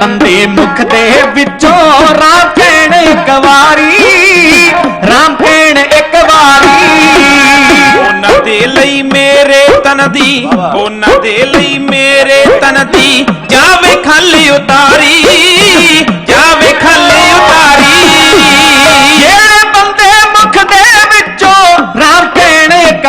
ਬੰਦੇ ਮੁਖ ਦੇ ਵਿੱਚੋਂ ਰਾਮ ਕਹਿਣ ਇੱਕ ਰਾਮ ਕਹਿਣ ਇੱਕ ਵਾਰੀ। ਉਹਨਾਂ ਦੇ ਲਈ ਮੇਰੇ ਤਨ ਦੀ, ਉਹਨਾਂ ਦੇ ਲਈ ਮੇਰੇ ਤਨ ਦੀ, ਜਾਵੇ ਖਾਲੀ ਉਤਾਰੀ, ਜਾਵੇ ਖਾਲੀ ਉਤਾਰੀ। ਜਿਹੜੇ ਬੰਦੇ ਮੁਖ ਦੇ ਵਿੱਚੋਂ ਰਾਮ ਕਹਿਣ ਇੱਕ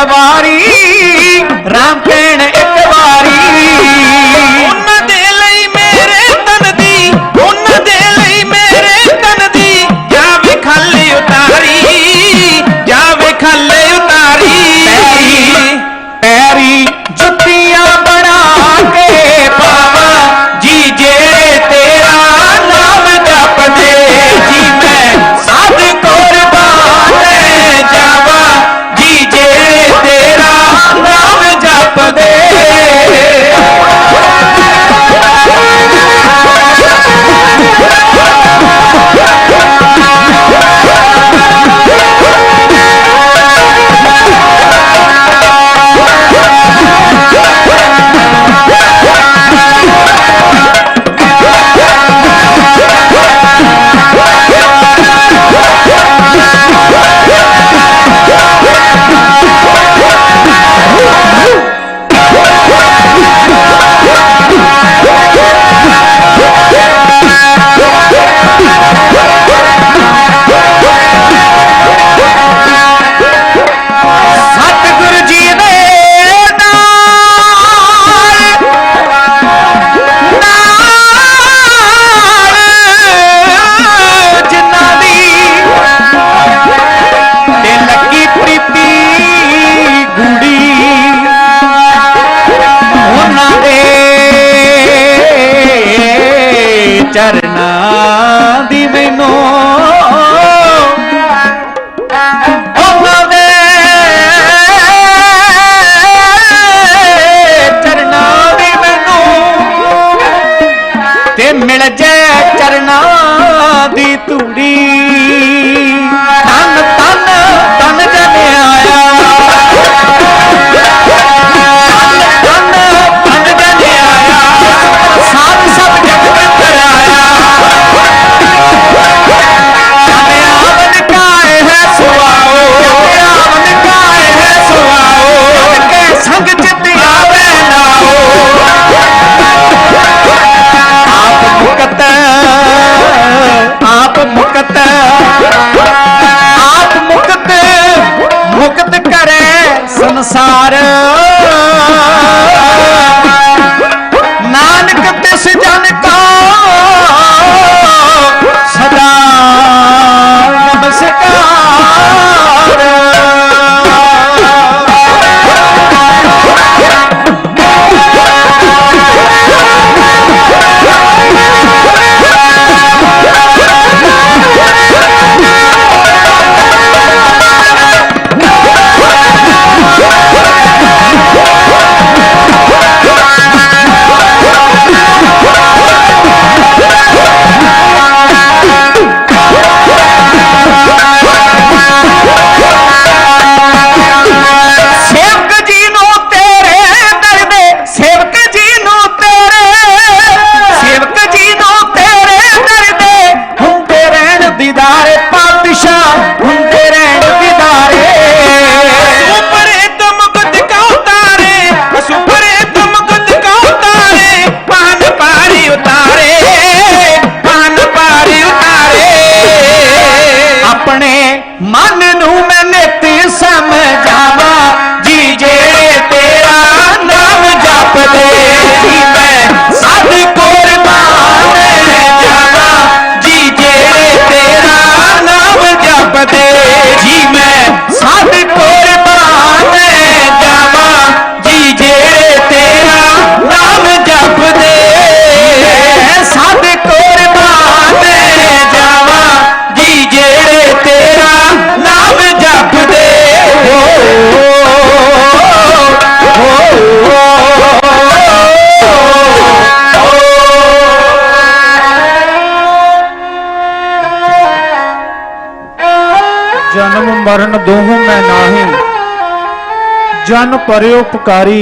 ਜਨ ਪਰਿਓ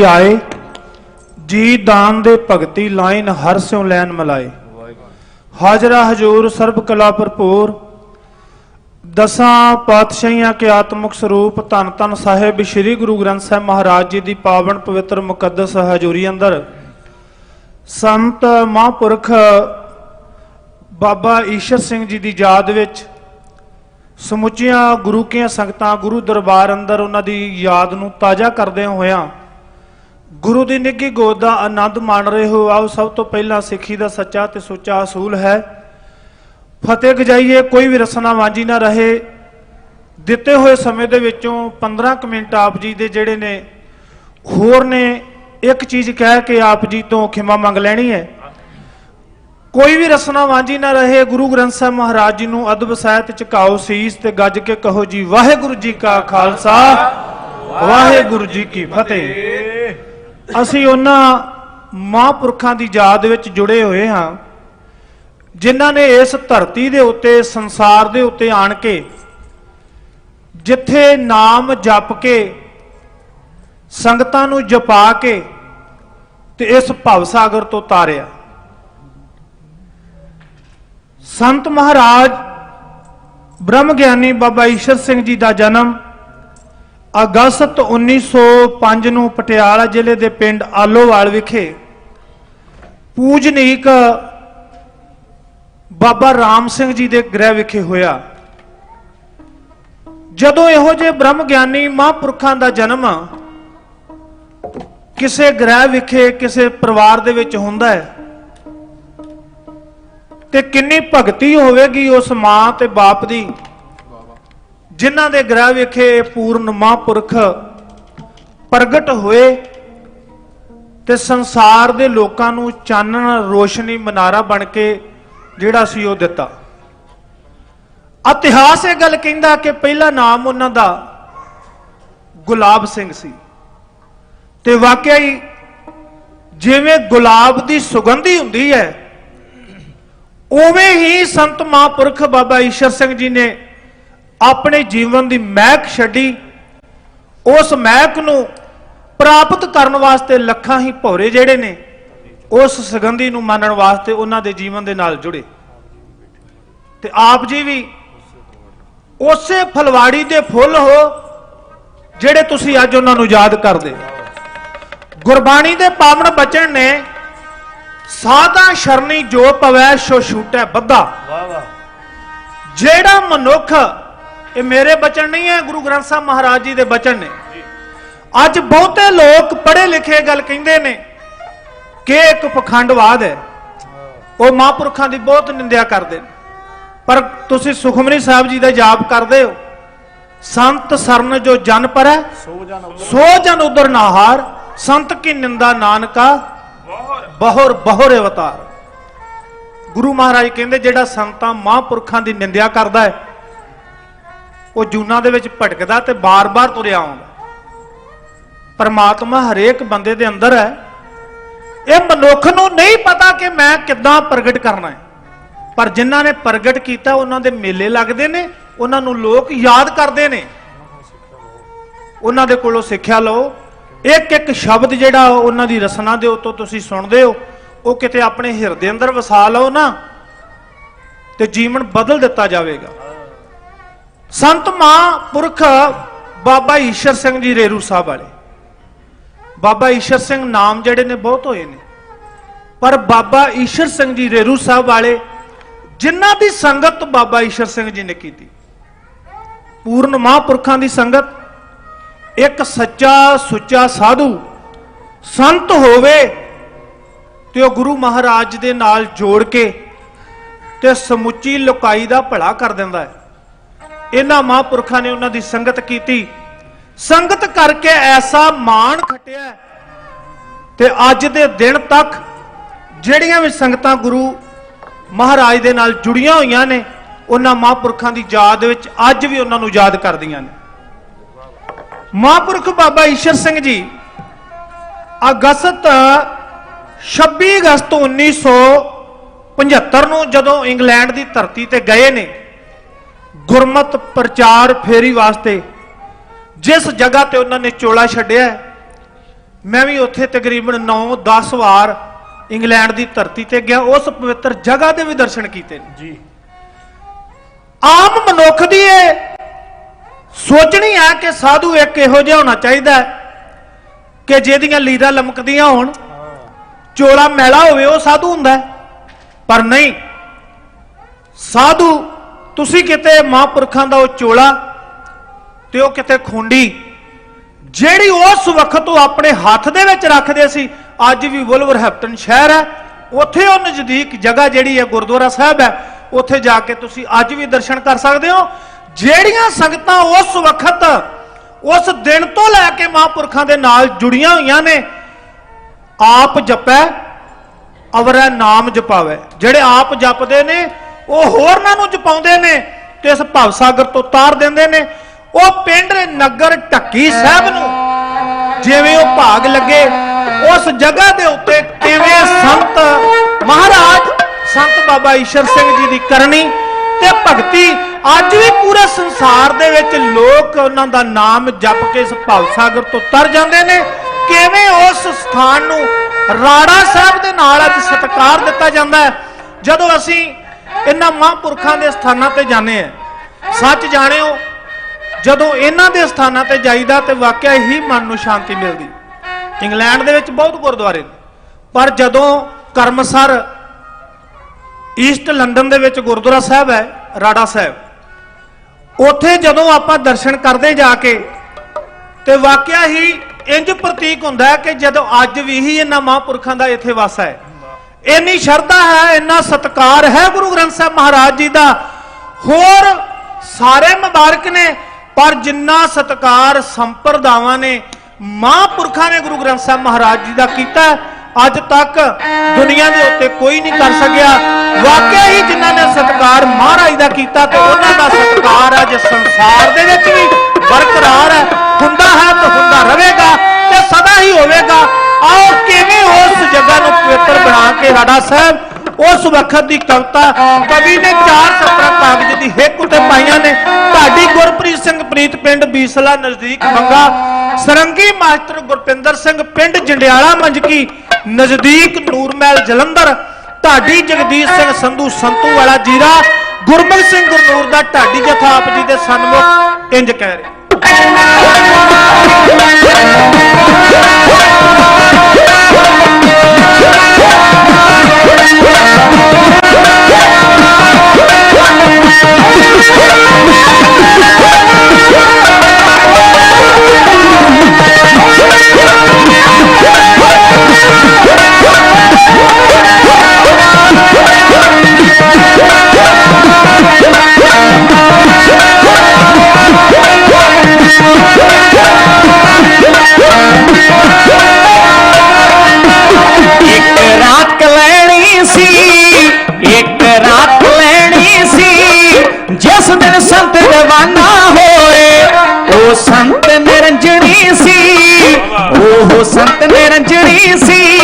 ਆਏ, ਜੀ ਦਾਨ ਦੇ ਭਗਤੀ ਲਾਈਨ ਹਰ ਸਿਉ ਲੈਨ ਮਲਾਏ। ਹਾਜ਼ਰਾ ਹਜੂਰ ਸਰਬ ਕਲਾ ਭਰਪੂਰ, ਦਸਾਂ ਪਾਤਸ਼ਾਹੀਆਂ ਕੇ ਆਤਮਿਕ ਸਰੂਪ ਧੰਨ ਧੰਨ ਸਾਹਿਬ ਸ੍ਰੀ ਗੁਰੂ ਗ੍ਰੰਥ ਸਾਹਿਬ ਮਹਾਰਾਜ ਜੀ ਦੀ ਪਾਵਨ ਪਵਿੱਤਰ ਮੁਕੱਦਸ ਹਜ਼ੂਰੀ ਅੰਦਰ। ਸੰਤ ਮਹਾਂਪੁਰਖ ਬਾਬਾ ਈਸ਼ਰ ਸਿੰਘ ਜੀ ਦੀ ਯਾਦ ਵਿੱਚ ਸਮੁੱਚੀਆਂ ਗੁਰੂ ਕੀਆਂ ਸੰਗਤਾਂ, ਗੁਰੂ ਦਰਬਾਰ ਅੰਦਰ ਉਹਨਾਂ ਦੀ ਯਾਦ ਨੂੰ ਤਾਜ਼ਾ ਕਰਦਿਆਂ ਹੋਇਆਂ ਗੁਰੂ ਦੀ ਨਿੱਘੀ ਗੋਦ ਦਾ ਆਨੰਦ ਮਾਣ ਰਹੇ ਹੋ। ਆਓ ਸਭ ਤੋਂ ਪਹਿਲਾਂ ਸਿੱਖੀ ਦਾ ਸੱਚਾ ਤੇ ਸੁੱਚਾ ਅਸੂਲ ਹੈ। ਫਤਿਹ ਗਜਾਈਏ, ਕੋਈ ਵੀ ਰਸਨਾ ਵਾਂਝੀ ਨਾ ਰਹੇ। ਦਿੱਤੇ ਹੋਏ ਸਮੇਂ ਦੇ ਵਿੱਚੋਂ 15 ਕੁ ਮਿੰਟ ਆਪ ਜੀ ਦੇ ਜਿਹੜੇ ਨੇ, ਹੋਰ ਨੇ, ਇੱਕ ਚੀਜ਼ ਕਹਿ ਕੇ ਆਪ ਜੀ ਤੋਂ ਖਿਮਾ ਮੰਗ ਲੈਣੀ ਹੈ। ਕੋਈ ਵੀ ਰਸਨਾ ਵਾਂਝੀ ਨਾ ਰਹੇ, ਗੁਰੂ ਗ੍ਰੰਥ ਸਾਹਿਬ ਮਹਾਰਾਜ ਜੀ ਨੂੰ ਅਦਬ ਸਾਹਿਤ ਝੁਕਾਓ ਸੀਸ ਤੇ ਗੱਜ ਕੇ ਕਹੋ ਜੀ, ਵਾਹਿਗੁਰੂ ਜੀ ਕਾ ਖਾਲਸਾ, ਵਾਹਿਗੁਰੂ ਜੀ ਕੀ ਫਤਿਹ। ਅਸੀਂ ਉਹਨਾਂ ਮਹਾਂਪੁਰਖਾਂ ਦੀ ਯਾਦ ਵਿੱਚ ਜੁੜੇ ਹੋਏ ਹਾਂ, ਜਿਨ੍ਹਾਂ ਨੇ ਇਸ ਧਰਤੀ ਦੇ ਉੱਤੇ, ਸੰਸਾਰ ਦੇ ਉੱਤੇ ਆਣ ਕੇ ਜਿੱਥੇ ਨਾਮ ਜਪ ਕੇ, ਸੰਗਤਾਂ ਨੂੰ ਜਪਾ ਕੇ ਤੇ ਇਸ ਭਵ ਸਾਗਰ ਤੋਂ ਤਾਰਿਆ। ਸੰਤ ਮਹਾਰਾਜ ਬ੍ਰਹਮ ਗਿਆਨੀ ਬਾਬਾ ਈਸ਼ਰ ਸਿੰਘ ਜੀ ਦਾ ਜਨਮ ਅਗਸਤ 1905 ਨੂੰ ਪਟਿਆਲਾ ਜ਼ਿਲ੍ਹੇ ਦੇ ਪਿੰਡ ਆਲੋਵਾਲ ਵਿਖੇ ਪੂਜਨੀਕ ਬਾਬਾ ਰਾਮ ਸਿੰਘ ਜੀ ਦੇ ਗ੍ਰਹਿ ਵਿਖੇ ਹੋਇਆ। ਜਦੋਂ ਇਹੋ ਜਿਹੇ ਬ੍ਰਹਮ ਗਿਆਨੀ ਮਹਾਂਪੁਰਖਾਂ ਦਾ ਜਨਮ ਕਿਸੇ ਗ੍ਰਹਿ ਵਿਖੇ ਕਿਸੇ ਪਰਿਵਾਰ ਦੇ ਵਿੱਚ ਹੁੰਦਾ ਹੈ ਤੇ ਕਿੰਨੀ ਭਗਤੀ ਹੋਵੇਗੀ ਉਸ ਮਾਂ ਤੇ ਬਾਪ ਦੀ? ਜਿਨ੍ਹਾਂ ਦੇ ਗ੍ਰਹਿ ਵਿਖੇ ਪੂਰਨ ਮਹਾਂਪੁਰਖ ਪ੍ਰਗਟ ਹੋਏ ਤੇ ਸੰਸਾਰ ਦੇ ਲੋਕਾਂ ਨੂੰ ਚਾਨਣ, ਰੋਸ਼ਨੀ, ਮਨਾਰਾ ਬਣ ਕੇ ਜਿਹੜਾ ਸੀ ਉਹ ਦਿੱਤਾ। ਇਤਿਹਾਸ ਇਹ ਗੱਲ ਕਹਿੰਦਾ ਕਿ ਪਹਿਲਾ ਨਾਮ ਉਹਨਾਂ ਦਾ ਗੁਲਾਬ ਸਿੰਘ ਸੀ। ਤੇ ਵਾਕਿਆ ਹੀ ਜਿਵੇਂ ਗੁਲਾਬ ਦੀ ਸੁਗੰਧੀ ਹੁੰਦੀ ਹੈ ਉਵੇਂ ਹੀ ਸੰਤ ਮਹਾਂਪੁਰਖ ਬਾਬਾ ਈਸ਼ਰ ਸਿੰਘ ਜੀ ਨੇ ਆਪਣੇ ਜੀਵਨ ਦੀ ਮਹਿਕ ਛੱਡੀ। ਉਸ ਮਹਿਕ ਨੂੰ ਪ੍ਰਾਪਤ ਕਰਨ ਵਾਸਤੇ ਲੱਖਾਂ ਹੀ ਭੌਰੇ ਜਿਹੜੇ ਨੇ, ਉਸ ਸੁਗੰਧੀ ਨੂੰ ਮੰਨਣ ਵਾਸਤੇ ਉਹਨਾਂ ਦੇ ਜੀਵਨ ਦੇ ਨਾਲ ਜੁੜੇ। ਤੇ ਆਪ ਜੀ ਵੀ ਉਸੇ ਫਲਵਾੜੀ ਦੇ ਫੁੱਲ ਹੋ, ਜਿਹੜੇ ਤੁਸੀਂ ਅੱਜ ਉਹਨਾਂ ਨੂੰ ਯਾਦ ਕਰਦੇ। ਗੁਰਬਾਣੀ ਦੇ ਪਾਵਨ ਬਚਨ ਨੇ ਸਾਦਾ ਸ਼ਰਨੀ ਜੋ ਪਵੈ ਸੋ ਛੂਟੈ ਬੱਧਾ। ਜਿਹੜਾ ਮਨੁੱਖ ਇਹ ਮੇਰੇ ਬਚਨ ਨਹੀਂ ਹੈ ਗੁਰੂ ਗ੍ਰੰਥ ਸਾਹਿਬ ਮਹਾਰਾਜ ਜੀ ਦੇ ਬਚਨ ਨੇ। ਅੱਜ ਬਹੁਤੇ ਲੋਕ ਪੜ੍ਹੇ ਲਿਖੇ ਗੱਲ ਕਹਿੰਦੇ ਨੇ ਕਿ ਇੱਕ ਪਖੰਡਵਾਦ ਹੈ। ਉਹ ਮਹਾਂਪੁਰਖਾਂ ਦੀ ਬਹੁਤ ਨਿੰਦਿਆ ਕਰਦੇ ਨੇ। ਪਰ ਤੁਸੀਂ ਸੁਖਮਨੀ ਸਾਹਿਬ ਜੀ ਦਾ ਜਾਪ ਕਰਦੇ ਹੋ। ਸੰਤ ਸਰਨ ਜੋ ਜਨ ਪਰੈ ਸੋ ਜਨ ਉਦਰ ਨਾਹਾਰ ਸੰਤ ਕੀ ਨਿੰਦਾ ਨਾਨਕਾ ਬਹੁਰ ਬਹੁਰ ਅਵਤਾਰ। ਗੁਰੂ ਮਹਾਰਾਜ ਕਹਿੰਦੇ, ਜਿਹੜਾ ਸੰਤਾਂ ਮਹਾਂਪੁਰਖਾਂ ਦੀ ਨਿੰਦਿਆ ਕਰਦਾ ਹੈ, ਉਹ ਜੂਨਾ ਦੇ ਵਿੱਚ ਭਟਕਦਾ ਤੇ ਬਾਰ-ਬਾਰ ਤੁਰਿਆ ਆਉਂਦਾ ਪਰਮਾਤਮਾ ਹਰੇਕ ਬੰਦੇ ਦੇ ਅੰਦਰ ਹੈ। ਇਹ ਮਨੁੱਖ ਨੂੰ ਨਹੀਂ ਪਤਾ ਕਿ ਮੈਂ ਕਿੱਦਾਂ ਪ੍ਰਗਟ ਕਰਨਾ ਹੈ। ਪਰ ਜਿਨ੍ਹਾਂ ਨੇ ਪ੍ਰਗਟ ਕੀਤਾ, ਉਹਨਾਂ ਦੇ ਮੇਲੇ ਲੱਗਦੇ ਨੇ, ਉਹਨਾਂ ਨੂੰ ਲੋਕ ਯਾਦ ਕਰਦੇ ਨੇ। ਉਹਨਾਂ ਦੇ ਕੋਲੋਂ ਸਿੱਖਿਆ ਲਓ। ਇੱਕ ਇੱਕ ਸ਼ਬਦ ਜਿਹੜਾ ਉਹਨਾਂ ਦੀ ਰਸਨਾ ਦੇ ਉੱਤੋਂ ਤੁਸੀਂ ਸੁਣਦੇ ਹੋ, ਉਹ ਕਿਤੇ ਆਪਣੇ ਹਿਰਦੇ ਅੰਦਰ ਵਸਾ ਲਓ ਨਾ, ਤੇ ਜੀਵਨ ਬਦਲ ਦਿੱਤਾ ਜਾਵੇਗਾ। ਸੰਤ ਮਹਾਂਪੁਰਖ ਬਾਬਾ ਈਸ਼ਰ ਸਿੰਘ ਜੀ ਰੇਰੂ ਸਾਹਿਬ ਵਾਲੇ। ਬਾਬਾ ਈਸ਼ਰ ਸਿੰਘ ਨਾਮ ਜਿਹੜੇ ਨੇ ਬਹੁਤ ਹੋਏ ਨੇ। ਪਰ ਬਾਬਾ ਈਸ਼ਰ ਸਿੰਘ ਜੀ ਰੇਰੂ ਸਾਹਿਬ ਵਾਲੇ, ਜਿਨ੍ਹਾਂ ਦੀ ਸੰਗਤ ਬਾਬਾ ਈਸ਼ਰ ਸਿੰਘ ਜੀ ਨੇ ਕੀਤੀ, ਪੂਰਨ ਮਹਾਂਪੁਰਖਾਂ ਦੀ ਸੰਗਤ ਇੱਕ ਸੱਚਾ ਸੁੱਚਾ ਸਾਧੂ ਸੰਤ ਹੋਵੇ ਤੇ ਉਹ ਗੁਰੂ ਮਹਾਰਾਜ ਦੇ ਨਾਲ ਜੋੜ ਕੇ ਤੇ ਸਮੁੱਚੀ ਲੋਕਾਈ ਦਾ ਭਲਾ ਕਰ ਦਿੰਦਾ ਹੈ। ਇਹਨਾਂ ਮਹਾਂਪੁਰਖਾਂ ਨੇ ਉਹਨਾਂ ਦੀ ਸੰਗਤ ਕੀਤੀ। ਸੰਗਤ ਕਰਕੇ ਐਸਾ ਮਾਣ ਖਟਿਆ ਤੇ ਅੱਜ ਦੇ ਦਿਨ ਤੱਕ ਜਿਹੜੀਆਂ ਵੀ ਸੰਗਤਾਂ ਗੁਰੂ ਮਹਾਰਾਜ ਦੇ ਨਾਲ ਜੁੜੀਆਂ ਹੋਈਆਂ ਨੇ, ਉਹਨਾਂ ਮਹਾਂਪੁਰਖਾਂ ਦੀ ਯਾਦ ਵਿੱਚ ਅੱਜ ਵੀ ਉਹਨਾਂ ਨੂੰ ਯਾਦ ਕਰਦੀਆਂ ਨੇ। ਮਹਾਂਪੁਰਖ ਬਾਬਾ ਈਸ਼ਰ ਸਿੰਘ ਜੀ ਅਗਸਤ 26 ਅਗਸਤ 1975 ਨੂੰ ਜਦੋਂ ਇੰਗਲੈਂਡ ਦੀ ਧਰਤੀ ਤੇ ਗਏ ਨੇ ਗੁਰਮਤ ਪ੍ਰਚਾਰ ਫੇਰੀ ਵਾਸਤੇ ਜਿਸ ਜਗ੍ਹਾ ਤੇ ਉਹਨਾਂ ਨੇ ਚੋਲਾ ਛੱਡਿਆ ਮੈਂ ਵੀ ਉੱਥੇ ਤਕਰੀਬਨ 9-10 ਵਾਰ ਇੰਗਲੈਂਡ ਦੀ ਧਰਤੀ ਤੇ ਗਿਆ ਉਸ ਪਵਿੱਤਰ ਜਗ੍ਹਾ ਦੇ ਵੀ ਦਰਸ਼ਨ ਕੀਤੇ ਨੇ। ਜੀ। ਆਮ ਮਨੁੱਖ ਦੀ ਇਹ ਸੋਚਣੀ ਹੈ ਕਿ ਸਾਧੂ ਇੱਕ ਇਹੋ ਜਿਹਾ ਹੋਣਾ ਚਾਹੀਦਾ ਹੈ ਕਿ ਜਿਹਦੀਆਂ ਲੀਰਾਂ ਲਮਕਦੀਆਂ ਹੋਣ। ਚੋਲਾ ਮੈਲਾ ਹੋਵੇ, ਉਹ ਸਾਧੂ ਹੁੰਦਾ ਪਰ ਨਹੀਂ। ਸਾਧੂ, ਤੁਸੀਂ ਕਿਤੇ ਮਹਾਂਪੁਰਖਾਂ ਦਾ ਉਹ ਚੋਲਾ ਤੇ ਉਹ ਕਿਤੇ ਖੁੰਡੀ, ਜਿਹੜੀ ਉਸ ਵਕਤ ਉਹ ਆਪਣੇ ਹੱਥ ਦੇ ਵਿੱਚ ਰੱਖਦੇ ਸੀ, ਅੱਜ ਵੀ ਵੁਲਵਰਹੈਪਟਨ ਸ਼ਹਿਰ ਹੈ। ਉੱਥੇ ਉਹ ਨਜ਼ਦੀਕ ਜਗ੍ਹਾ ਜਿਹੜੀ ਹੈ, ਗੁਰਦੁਆਰਾ ਸਾਹਿਬ ਹੈ। ਉੱਥੇ ਜਾ ਕੇ ਤੁਸੀਂ ਅੱਜ ਵੀ ਦਰਸ਼ਨ ਕਰ ਸਕਦੇ ਹੋ। ਜਿਹੜੀਆਂ ਸੰਗਤਾਂ ਉਸ ਵਕਤ ਉਸ ਦਿਨ ਤੋਂ ਲੈ ਕੇ ਮਹਾਂਪੁਰਖਾਂ ਦੇ ਨਾਲ ਜੁੜੀਆਂ ਹੋਈਆਂ ਨੇ, ਆਪ ਜਪੈ, ਅਵਰੈ ਨਾਮ ਜਪਾਵੇ। ਜਿਹੜੇ ਆਪ ਜਪਦੇ ਨੇ, ਉਹ ਹੋਰਨਾਂ ਨੂੰ ਜਪਾਉਂਦੇ ਨੇ ਤੇ ਇਸ ਭਵ ਸਾਗਰ ਤੋਂ ਤਾਰ ਦਿੰਦੇ ਨੇ। ਉਹ ਪਿੰਡ ਨਗਰ ਢੱਕੀ ਸਾਹਿਬ ਨੂੰ ਜਿਵੇਂ ਉਹ ਭਾਗ ਲੱਗੇ, ਉਸ ਜਗ੍ਹਾ ਦੇ ਉੱਤੇ ਕਿਵੇਂ ਸੰਤ ਮਹਾਰਾਜ, ਸੰਤ ਬਾਬਾ ਈਸ਼ਰ ਸਿੰਘ ਜੀ ਦੀ ਕਰਨੀ ਤੇ ਭਗਤੀ ਅੱਜ ਵੀ ਪੂਰੇ ਸੰਸਾਰ ਦੇ ਵਿੱਚ ਲੋਕ ਉਹਨਾਂ ਦਾ ਨਾਮ ਜਪ ਕੇ ਇਸ ਭਵ ਸਾਗਰ ਤੋਂ ਤਰ ਜਾਂਦੇ ਨੇ। ਕਿਵੇਂ ਉਸ ਸਥਾਨ ਨੂੰ ਰਾੜਾ ਸਾਹਿਬ ਦੇ ਨਾਲ ਅੱਜ ਸਤਿਕਾਰ ਦਿੱਤਾ ਜਾਂਦਾ ਹੈ? ਜਦੋਂ ਅਸੀਂ ਇਹਨਾਂ ਮਹਾਂਪੁਰਖਾਂ ਦੇ ਸਥਾਨਾਂ ਤੇ ਜਾਂਦੇ ਆ ਸੱਚ ਜਾਣਿਓ, ਜਦੋਂ ਇਹਨਾਂ ਦੇ ਸਥਾਨਾਂ ਤੇ ਜਾਈਦਾ ਤੇ ਵਾਕਿਆ ਹੀ ਮਨ ਨੂੰ ਸ਼ਾਂਤੀ ਮਿਲਦੀ। ਇੰਗਲੈਂਡ ਦੇ ਵਿੱਚ ਬਹੁਤ ਗੁਰਦੁਆਰੇ ਨੇ। ਪਰ ਜਦੋਂ ਕਰਮਸਰ ਈਸਟ ਲੰਡਨ ਦੇ ਵਿੱਚ ਗੁਰਦੁਆਰਾ ਸਾਹਿਬ ਹੈ, ਰਾੜਾ ਸਾਹਿਬ ਉੱਥੇ ਜਦੋਂ ਆਪਾਂ ਦਰਸ਼ਨ ਕਰਦੇ ਜਾ ਕੇ, ਤੇ ਵਾਕਿਆ ਹੀ ਇੰਜ ਪ੍ਰਤੀਕ ਹੁੰਦਾ ਕਿ ਜਦੋਂ ਅੱਜ ਵੀ ਹੀ ਇਹਨਾਂ ਮਹਾਂਪੁਰਖਾਂ ਦਾ ਇੱਥੇ ਵਾਸਾ ਹੈ। ਇੰਨੀ ਸ਼ਰਧਾ ਹੈ, ਇੰਨਾ ਸਤਕਾਰ ਹੈ ਗੁਰੂ ਗ੍ਰੰਥ ਸਾਹਿਬ ਮਹਾਰਾਜ ਜੀ ਦਾ। ਹੋਰ ਸਾਰੇ ਮੁਬਾਰਕ ਨੇ, ਪਰ ਜਿੰਨਾ ਸਤਕਾਰ ਸੰਪਰਦਾਵਾਂ ਨੇ, ਮਹਾਂਪੁਰਖਾਂ ਨੇ ਗੁਰੂ ਗ੍ਰੰਥ ਸਾਹਿਬ ਮਹਾਰਾਜ ਜੀ ਦਾ ਕੀਤਾ ਅੱਜ ਤੱਕ ਦੁਨੀਆ ਦੇ ਉੱਤੇ ਕੋਈ ਨਹੀਂ ਕਰ ਸਕਿਆ। ਵਾਕਿਆ ਹੀ ਜਿਨ੍ਹਾਂ ਨੇ ਸਤਕਾਰ ਮਹਾਰਾਜ ਦਾ ਕੀਤਾ ਤੇ ਉਹਨਾਂ ਦਾ ਸਤਕਾਰ ਅੱਜ ਸੰਸਾਰ ਦੇ ਵਿੱਚ ਵੀ ਬਰਕਰਾਰ ਹੈ। ਹੁੰਦਾ ਹੈ ਤੇ ਹੁੰਦਾ ਰਹੇਗਾ ਤੇ ਸਦਾ ਹੀ ਹੋਵੇਗਾ। ਆਓ ਕਿਵੇਂ ਉਸ ਜਗ੍ਹਾ ਨੂੰ ਪਵਿੱਤਰ ਬਣਾ ਕੇ ਸਾਡਾ ਸਾਹਿਬ, ਉਸ ਵਕਤ ਦੀ ਕਵਿਤਾ, ਕਵੀ ਨੇ ਚਾਰ ਸਤਰਾਂ ਕਾਗਜ਼ ਦੀ ਹਿੱਕ ਉੱਤੇ ਪਾਈਆਂ ਨੇ। ਢਾਡੀ ਗੁਰਪ੍ਰੀਤ ਸਿੰਘ ਪ੍ਰੀਤ ਪਿੰਡ ਬੀਸਲਾ ਨਜ਼ਦੀਕ ਮੰਗਾ। ਸਰੰਗੀ ਮਾਸਟਰ ਗੁਰਪਿੰਦਰ ਸਿੰਘ ਪਿੰਡ ਜੰਡਿਆਲਾ ਮੰਜਕੀ ਨਜ਼ਦੀਕ ਨੂਰਮਹਿਲ ਜਲੰਧਰ, ਢਾਡੀ ਜਗਦੀਸ਼ ਸਿੰਘ ਸੰਧੂ ਸੰਤੂ ਵਾਲਾ ਜੀਰਾ, ਗੁਰਮੁਖ ਸਿੰਘ ਗੁਰਨੂਰ ਦਾ ਢਾਡੀ ਜਥਾ ਆਪ ਜੀ ਦੇ ਸਨਮੁਖ ਇੰਜ ਕਹਿ ਰਿਹਾ। ਸੰਤ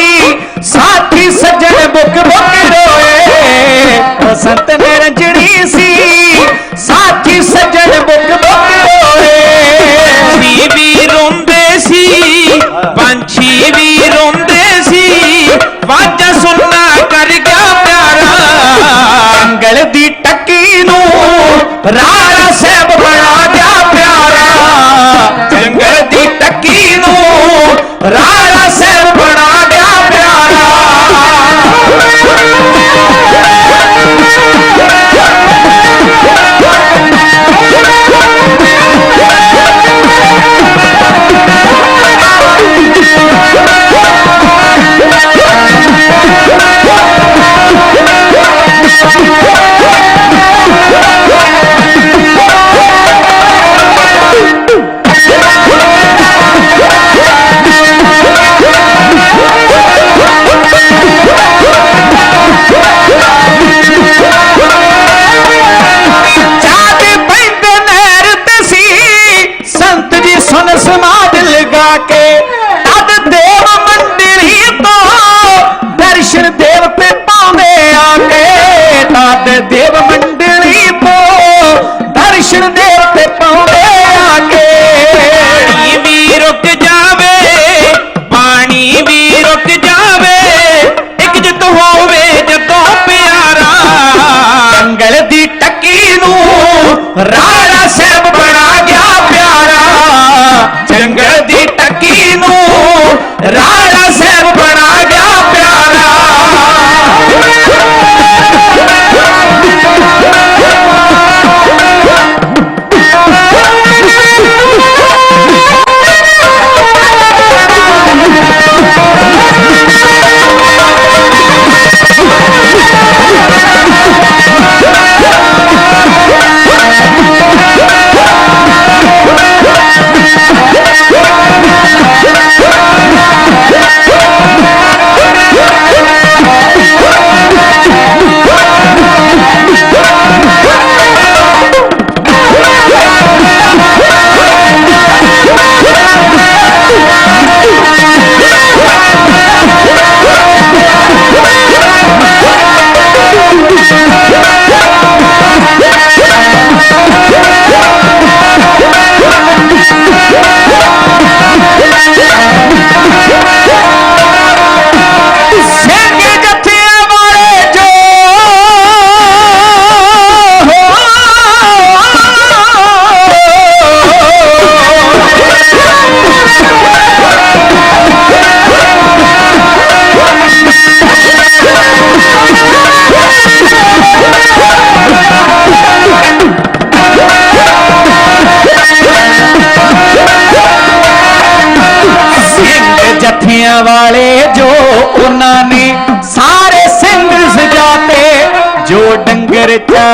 रा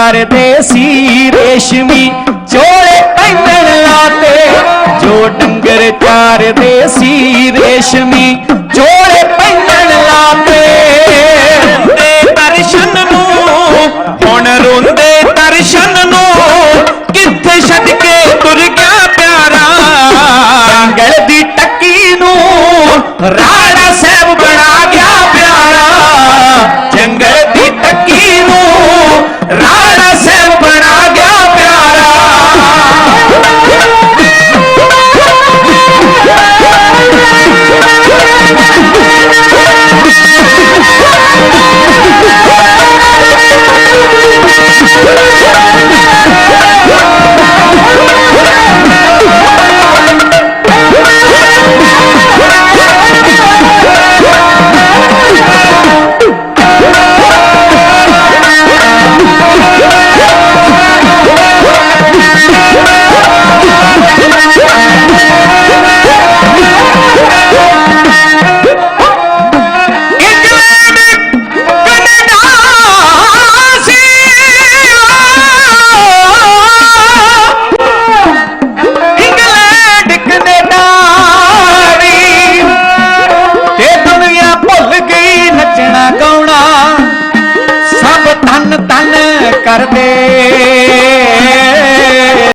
ਚਾਰਦੇ ਸੀ ਰੇਸ਼ਮੀ ਚੋਲੇ ਪਹਿਨਣ ਲਾਤੇ। ਜੋ ਡੰਗਰ ਚਾਰਦੇ ਸੀ ਰੇਸ਼ਮੀ ਚੋਲੇ ਪਹਿਨਣ ਲਾਤੇ। ਰੋਂਦੇ ਦਰਸ਼ਨ ਨੂੰ ਹੁਣ ਰੋਂਦੇ ਦਰਸ਼ਨ ਨੂੰ ਕਿੱਥੇ ਛੱਡ ਕੇ ਤੁਰ ਗਿਆ ਪਿਆਰਾ? ਅੰਗਲ ਦੀ ਟੱਕੀ ਨੂੰ ਰਾਜ